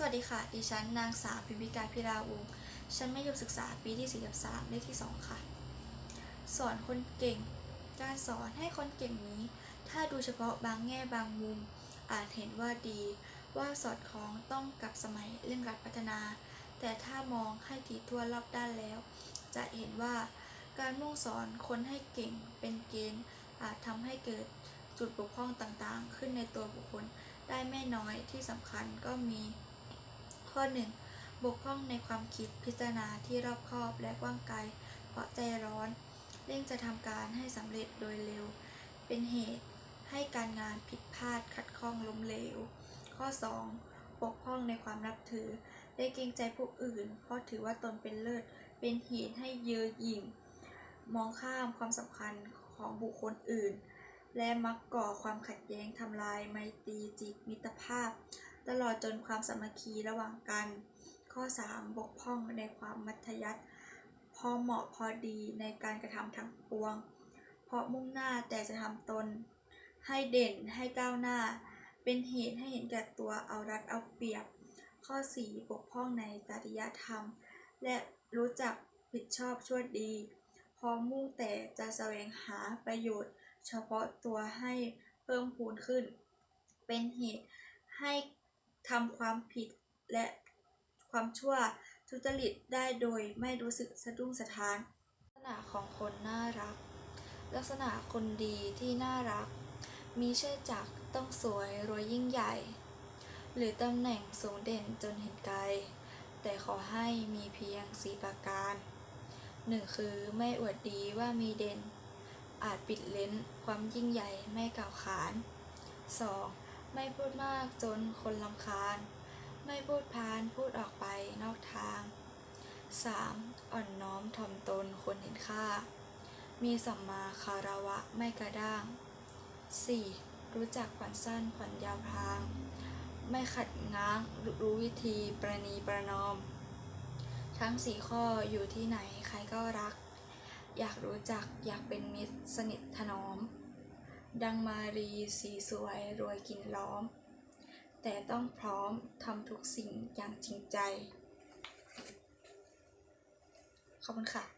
สวัสดีค่ะ ดิฉันนางสาวพิมพิกาพิราวงศ์ชั้นมัธยมศึกษาปีที่4กับ3เลขที่ 2 ค่ะ สอนคนเก่ง การสอนให้คนเก่งนี้ ถ้าดูเฉพาะบางแง่บางมุม อาจเห็นว่าดี ว่าสอดคล้องต้องกับสมัยเร่งรัดพัฒนา แต่ถ้ามองให้ถี่ถ้วรอบด้านแล้ว จะเห็นว่าการมุ่งสอนคนให้เก่งเป็นเกณฑ์อาจทำให้เกิดจุดบกพร่องต่างๆ ขึ้นในตัวบุคคลได้ไม่น้อยที่สำคัญก็มี ข้อ 1. บกพร่องในความคิดพิจารณาที่รอบคอบและกว้างไกล เพราะใจร้อน เร่งจะทำการให้สำเร็จโดยเร็ว เป็นเหตุให้การงานผิดพลาดขัดข้องล้มเหลว ข้อ 2. บกพร่องในความนับถือ ได้เกรงใจผู้อื่น เพราะถือว่าตนเป็นเลิศ เป็นเหตุให้เยือหยิ่ง มองข้ามความสำคัญของบุคคลอื่น และมักก่อความขัดแย้งทำลายไมตรีจิตมิตรภาพ ตลอดจนความสามัคคีระหว่างกัน ข้อ 3. บกพร่องในความมัธยัติพอเหมาะพอดีในการกระทำทั้งปวง เพราะมุ่งหน้าแต่จะทำตน ให้เด่นให้ก้าวหน้า เป็นเหตุให้เห็นแก่ตัวเอารัดเอาเปรียบ ข้อ 4. บกพร่องในจริยธรรม และรู้จักผิดชอบชั่วดี พอมุ่งแต่จะแสวงหาประโยชน์ เฉพาะตัวให้เพิ่มพูนขึ้น เป็นเหตุให้ ทำความผิดและความชั่วทุจริตได้โดยไม่รู้สึกสะดุ้งสะท้าน ลักษณะของคนน่ารัก ลักษณะคนดีที่น่ารัก มีเชื่อจักต้องสวยรวยยิ่งใหญ่ หรือตำแหน่งสูงเด่นจนเห็นไกล แต่ขอให้มีเพียงสีประการหนึ่งคือไม่อวดดีว่ามีเด่น อาจปิดเลนความยิ่งใหญ่ไม่กล่าวขาน 2. ไม่พูดมากจนคนลำคาญ ไม่พูดพาน พูดออกไปนอกทาง 3. อ่อนน้อมถ่อมตนคนเห็นค่า มีสัมมาคารวะไม่กระด้าง 4. รู้จักผ่อนสั้นผ่อนยาวพราง ไม่ขัดง้างรู้วิธีประนีประนอม ทั้งสี่ข้ออยู่ที่ไหนใครก็รัก อยากรู้จักอยากเป็นมิตรสนิทถนอม ดังมารีสีสวยรวยกินล้อม แต่ต้องพร้อมทำทุกสิ่งอย่างจริงใจ ขอบคุณค่ะ